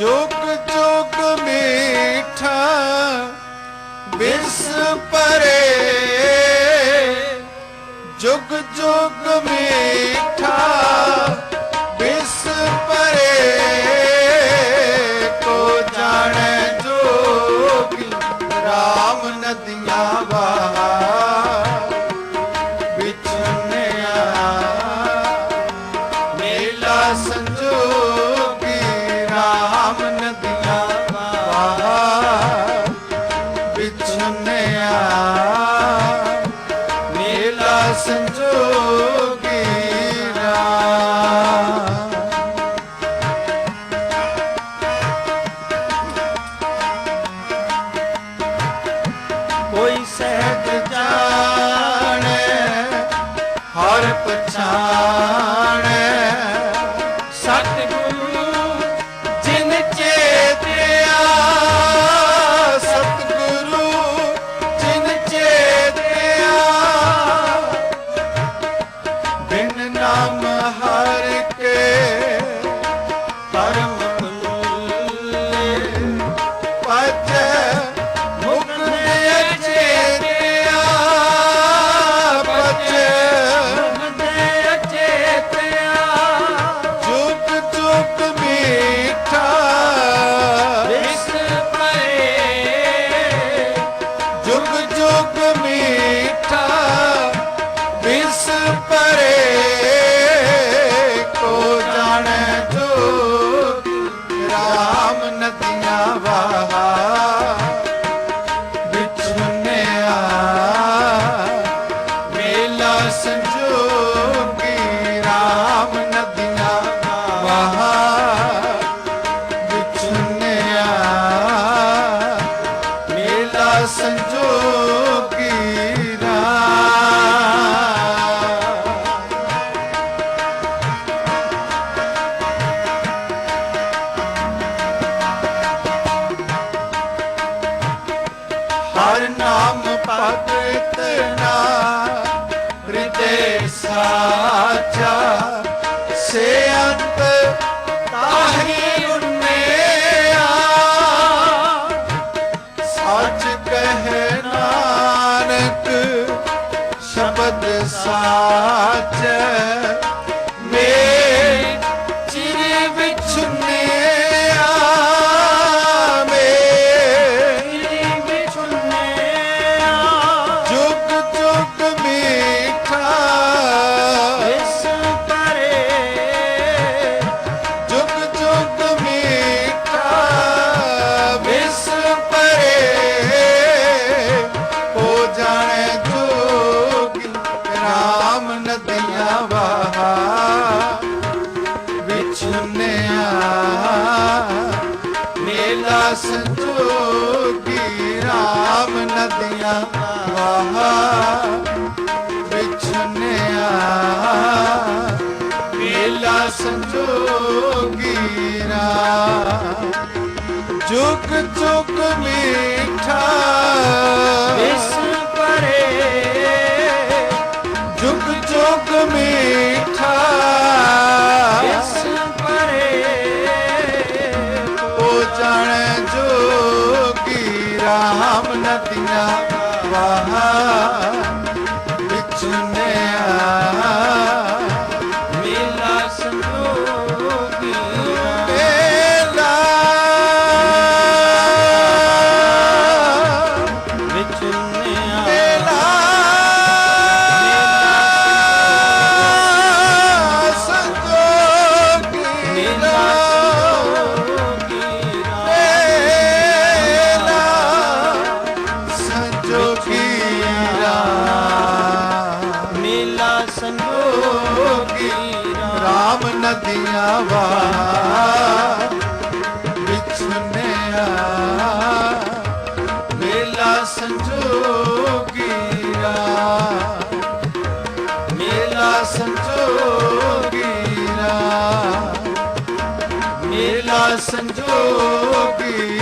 ਜੁਗ ਜੁਗ ਮੀਠਾ ਬਿਸ ਪਰੇ ਜੁਗ ਜੁਗ ਮੀਠਾ ਬਿਸ ਪਰੇ ਕੋ ਜਾਣੈ ਜੋਗੀ RAM ਨਦੀਆਂ ਵਹਾ। ਵਿਚਨਿਆ ਮੇਲਾ ਸੰਜੋਗੀ ਸੰਜੋਗੀ ਰਾਮ ਕੋਈ ਸਹਿਜ ਜਾਣੈ ਹਰ ਪਛਾਣੈ ਸਾਚਾ ਸੇ ਅੰਤ ਤਾਹੀ ਉਨਿਆ ਸੱਚ ਕਹੇ ਨਾਨਕ ਸ਼ਬਦ ਸਾਚ ਮੇ ਚਿਰ ਵਿਛੁਨਿਆ ਵਿਛੁਨਿਆ ਮੇਲਾ ਸੰਜੋਗੀ RAM ਨਦੀਆਂ ਵਹਾ ਵਿਛੁਨਿਆ ਮੇਲਾ ਸੰਜੋਗੀ ਰਾਮ। ਜੁਗ ਜੁਗ ਮੀਠਾ। ਜੁਗ ਜੁਗ ਮੀਠਾ। ਰਾਮ ਨਦੀਆਂ ਵਹਾ ਮੇਲਾ ਸੰਜੋਗੀ ਰਾਮ ਨਦੀਆਂ ਵਾ ਵਿਛੁਨਿਆ ਮੇਲਾ ਸੰਜੋਗੀ ਰਾਮ। ਮੇਲਾ ਸੰਜੋਗੀ ਰਾਮ। ਮੇਲਾ ਸੰਜੋਗੀ